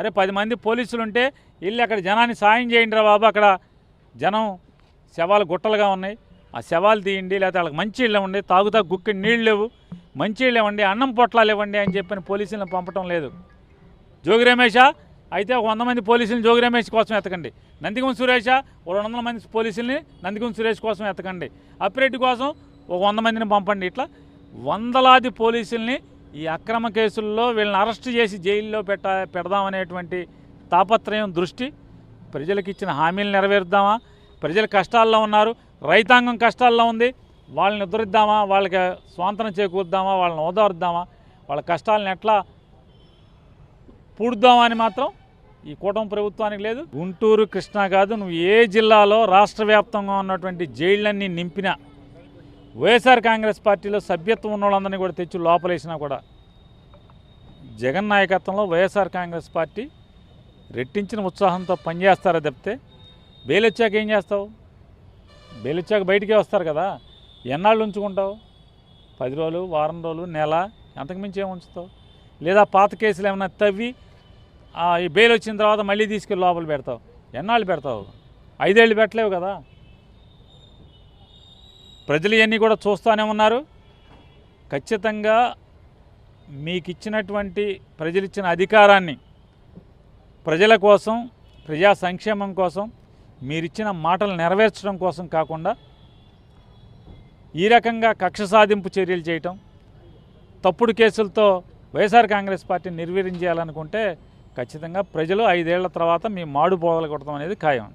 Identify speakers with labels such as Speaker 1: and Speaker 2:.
Speaker 1: అరే పది మంది పోలీసులు ఉంటే వెళ్ళి అక్కడ జనాన్ని సాయం చేయండి రా బాబు అక్కడ జనం శవాలు గుట్టలుగా ఉన్నాయి. ఆ శవాలు తీయండి లేకపోతే వాళ్ళకి మంచి ఇళ్ళు ఇవ్వండి తాగుతా గుక్కి నీళ్ళు లేవు. మంచి ఇళ్ళు ఇవ్వండి అన్నం పొట్లాలు ఇవ్వండి అని చెప్పని పోలీసులను పంపటం లేదు. జోగి రమేషా అయితే ఒక వంద మంది పోలీసులను జోగి రమేష్ కోసం ఎతకండి. నందిగం సురేషా ఒక రెండు వందల మంది పోలీసుల్ని నందిగం సురేష్ కోసం ఎతకండి. అప్పిరెడ్డి కోసం ఒక వంద మందిని పంపండి ఇట్లా. వందలాది పోలీసుల్ని ఈ అక్రమ కేసుల్లో వీళ్ళని అరెస్ట్ చేసి జైల్లో పెట్ట పెడదామనేటువంటి తాపత్రయం దృష్టి. ప్రజలకు ఇచ్చిన హామీలు నెరవేరుద్దామా? ప్రజలు కష్టాల్లో ఉన్నారు రైతాంగం కష్టాల్లో ఉంది. వాళ్ళని ఉద్ధరిద్దామా? వాళ్ళకి స్వాంతనం చేకూరుద్దామా? వాళ్ళని ఓదారుద్దామా? వాళ్ళ కష్టాలను ఎట్లా పూడుద్దామా అని మాత్రం ఈ కూటమి ప్రభుత్వానికి లేదు. గుంటూరు కృష్ణా కాదు నువ్వు ఏ జిల్లాలో రాష్ట్ర వ్యాప్తంగా ఉన్నటువంటి జైళ్ళన్నీ నింపినా వైఎస్ఆర్ కాంగ్రెస్ పార్టీలో సభ్యత్వం ఉన్న వాళ్ళందరినీ కూడా తెచ్చి లోపలేసినా కూడా జగన్ నాయకత్వంలో వైఎస్ఆర్ కాంగ్రెస్ పార్టీ రెట్టించిన ఉత్సాహంతో పనిచేస్తారో తప్పితే బెయిల్ వచ్చాక ఏం చేస్తావు? బెయిల్ బయటికే వస్తారు కదా. ఎన్నాళ్ళు ఉంచుకుంటావు? పది రోజులు వారం రోజులు నెల ఎంతకుమించి ఏమి ఉంచుతావు? లేదా పాత కేసులు ఏమైనా తవ్వి ఆ, ఈ బెయిల్ వచ్చిన తర్వాత మళ్ళీ తీసుకెళ్ళి లోపల పెడతావు? ఎన్నాళ్ళు పెడతావు? ఐదేళ్ళు పెట్టలేవు కదా. ప్రజలు ఇవన్నీ కూడా చూస్తూనే ఉన్నారు. ఖచ్చితంగా మీకు ఇచ్చినటువంటి ప్రజలు ఇచ్చిన అధికారాన్ని ప్రజల కోసం ప్రజా సంక్షేమం కోసం మీరిచ్చిన మాటలు నెరవేర్చడం కోసం కాకుండా ఈ రకంగా కక్ష సాధింపు చర్యలు చేయటం తప్పుడు కేసులతో వైఎస్ఆర్ కాంగ్రెస్ పార్టీని నిర్వీర్యం చేయాలనుకుంటే ఖచ్చితంగా ప్రజలు ఐదేళ్ళ తర్వాత మీ మాడు బోదలు కొడతాం అనేది ఖాయం.